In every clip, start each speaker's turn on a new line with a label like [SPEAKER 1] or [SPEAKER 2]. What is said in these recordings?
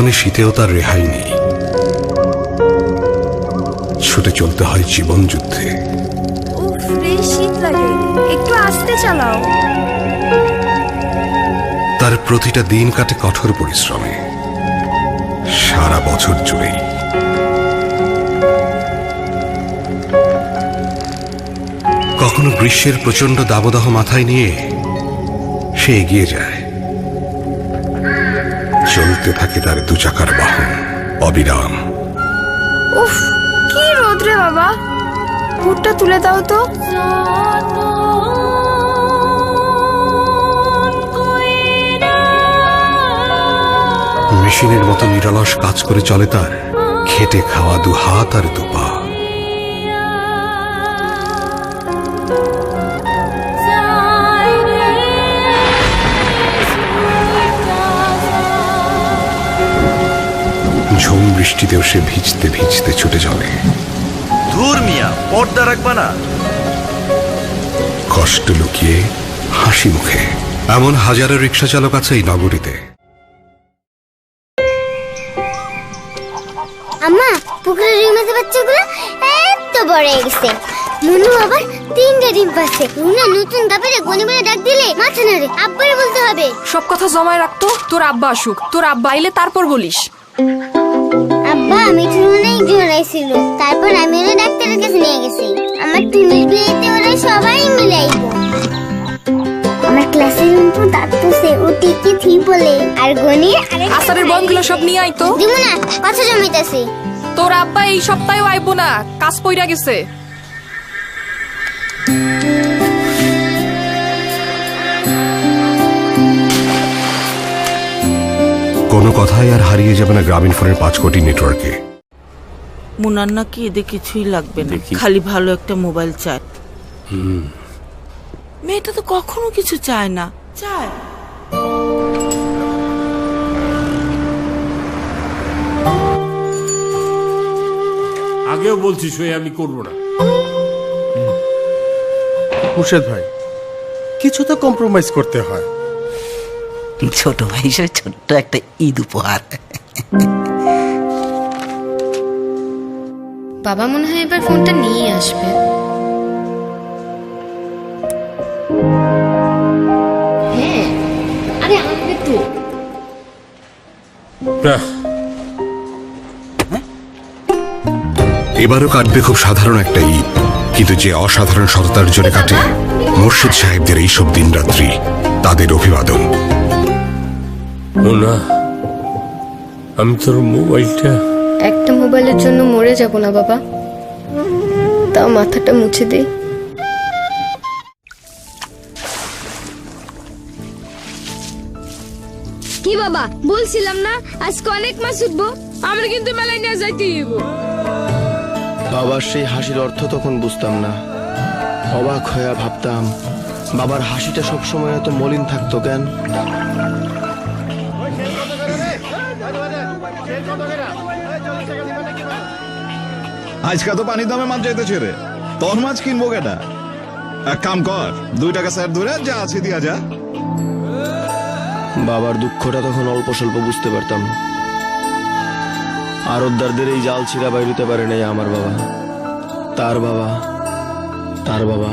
[SPEAKER 1] কনকনে শীতেও তার রেহাই নেই। ছুটে চলতে হয় জীবন যুদ্ধে।
[SPEAKER 2] শীত লাগে একটু আস্তে চালাও।
[SPEAKER 1] তার প্রতিটা দিন কাটে কঠোর পরিশ্রমে। সারা বছর জুড়েই। কখনো গ্রীষ্মের প্রচণ্ড দাবদাহ মাথায় নিয়ে সে এগিয়ে যায়। চলতে থাকে তার দু চাকার বাহন। অবিরাম।
[SPEAKER 2] উফ কি রোদ্রে বাবা। হুটটা তুলে দাও তো।
[SPEAKER 1] মেশিনের মতো নিরলস কাজ করে চলে তার। খেটে খাওয়া দু হাত আর দু পা ঝুম বৃষ্টিতেও সে ভিজতে ভিজতে ছুটে চলে।
[SPEAKER 3] ধুর মিয়া পর্দা রাখবা না।
[SPEAKER 1] কষ্ট লুকিয়ে হাসি মুখে। এমন হাজারো রিক্সা চালক আছে এই নগরীতে।
[SPEAKER 4] আম্মা পুকুরের ডিম মাছের বাচ্চাগুলো এত বড় হয়ে গেছে। মুনু আবার তিনটে ডিম পাচ্ছে। রুনা নতুন দাপেরে গনি বলে ডাক দিলে মাথা নাড়ে। আব্বারে বলতে হবে।
[SPEAKER 5] সব কথা জমায় রাখতো তোর আব্বা আসুক। তোর আব্বা আইলে তারপর বলিস।
[SPEAKER 4] আব্বা মিঠুর অনেক জোরাইছিল তারপর আমি ওরা ডাক্তারের কাছে নিয়ে গেছি। আমার টুনির বিয়েতে ওরা সবাই মিলে আইবো। আমার ক্লাসের রুমপু দাঁত পুষে ও টিকে থি বলে? আর গনি
[SPEAKER 5] আসারের বমগুলো সব নিয়ে আইতো
[SPEAKER 4] দিমু না কথা জমিতাছি
[SPEAKER 5] তোর আব্বা এই সপ্তাহেও আইবো না কাজ পইরা গেছে।
[SPEAKER 1] কোনো কথাই আর হারিয়ে যাবে না গ্রামীণ ফোনের পাঁচ কোটি নেটওয়ার্কে।
[SPEAKER 6] মুনার নাকি এদের কিছুই লাগবে না। খালি ভালো একটা মোবাইল চায়। মেয়েটা তো কখনো কিছু চায় না। চায়।
[SPEAKER 7] আগেও বলছি সই আমি করব না।
[SPEAKER 8] মুর্শেদ ভাই কিছু তো কম্প্রোমাইজ করতে হয়।
[SPEAKER 9] ছোট ভাই হিসেবে ছোট্ট একটা ঈদ উপহার।
[SPEAKER 10] বাবা মনে হয় এবার ফোনটা নিয়ে আসবে। হ্যাঁ আরে আসবে তো।
[SPEAKER 1] এবারও কাটবে খুব সাধারণ একটা ঈদ কিন্তু যে অসাধারণ সততার জোরে কাটে মুর্শিদ সাহেবদের এইসব দিনরাত্রি তাদের অভিবাদন।
[SPEAKER 7] ও না আমি তোর মোবাইলটা
[SPEAKER 10] একটা মোবাইলের জন্য মরে যাব না বাবা। তাও মাথাটা মুছে দে।
[SPEAKER 2] কি বাবা বলছিলাম না আজকে অনেক মাছ উঠবো। আমরা কিন্তু মেলায় নিয়ে যাইতে
[SPEAKER 11] বাবার সেই হাসির অর্থ তখন বুঝতাম না। অবাক হয়ে ভাবতাম বাবার হাসিটা সবসময় এত মলিন থাকতো কেন?
[SPEAKER 12] আজকা তো পানি দামে মাছ যাইতে ছেড়ে তোর মাছ কিনবো কেটা এক কাম কর, দুই টাকা স্যার ধরে যা আছে দিয়া যা।
[SPEAKER 11] বাবার দুঃখটা তখন অল্প স্বল্প বুঝতে পারতাম। আরতদারদের এই জাল ছিঁড়া বাইরিতে পারে নাই আমার বাবা। তার বাবা তার বাবা।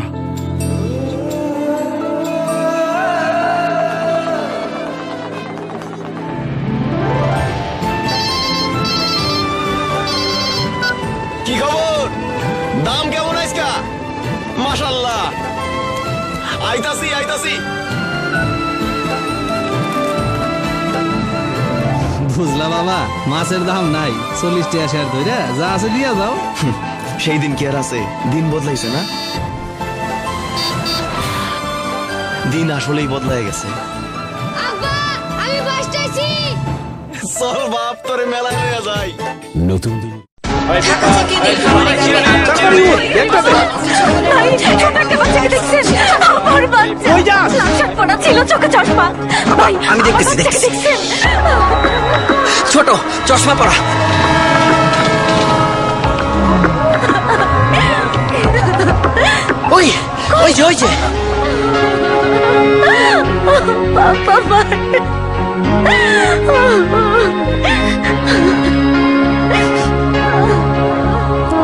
[SPEAKER 9] বুঝলা বাবা মাছের দাম নাই। চল্লিশ টাকা শেয়ার ধরে যা আছে দিয়া যাও
[SPEAKER 11] সেই দিন কি আর আছে? দিন বদলাইছে না? দিন আসলেই বদলায় গেছে। চল বাপ তোরে মেলায় লইয়া যাই।
[SPEAKER 1] নতুন দিন।
[SPEAKER 9] আমি দেখতেছি দেখতেছি। ছোট চশমা পরা। ওই ওই যে ওই যে।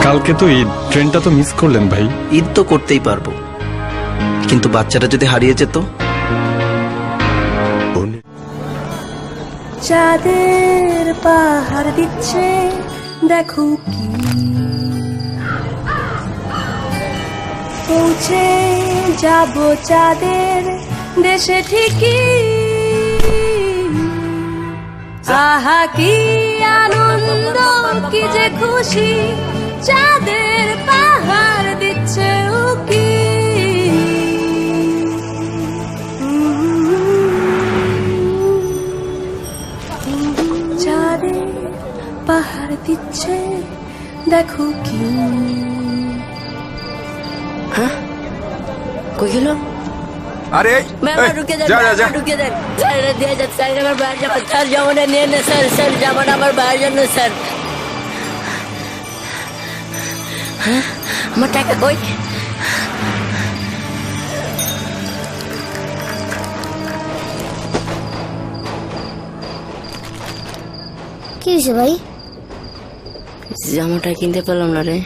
[SPEAKER 8] কালকে তো ঈদ ট্রেনটা তো মিস করলেন ভাই।
[SPEAKER 11] ঈদ তো করতেই পারব। কিন্তু বাচ্চাটা যদি হারিয়ে যেত?
[SPEAKER 2] চাঁদের পাহাড় দিচ্ছে, দেখো কি। পৌঁছে যাব চাঁদের দেশে ঠিকই। আহা, কি আনন্দ, কি যে খুশি। চাঁদের চাঁদে পাহাড় দিচ্ছে দেখো কি।
[SPEAKER 6] কই গেল?
[SPEAKER 1] আরে
[SPEAKER 6] ঢুকে দেন ঢুকে দেন স্যার দিয়ে যান স্যার আমার বাইরে যাব স্যার জামাটা নিয়ে না স্যার স্যার জামাটা আমার বাইরে জন্য স্যার। হ্যাঁ? আমার টাকা কই?
[SPEAKER 4] কি হয়েছে ভাই?
[SPEAKER 6] জামাটা কিনতে পারলাম না রে।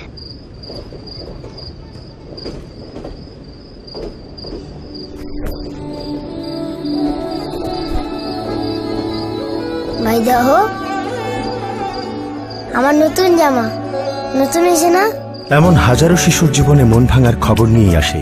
[SPEAKER 4] ভাই দেখো। আমার নতুন জামা। নতুন এসে না?
[SPEAKER 8] এমন হাজারো শিশুর জীবনে মন ভাঙার খবর নিয়ে আসে।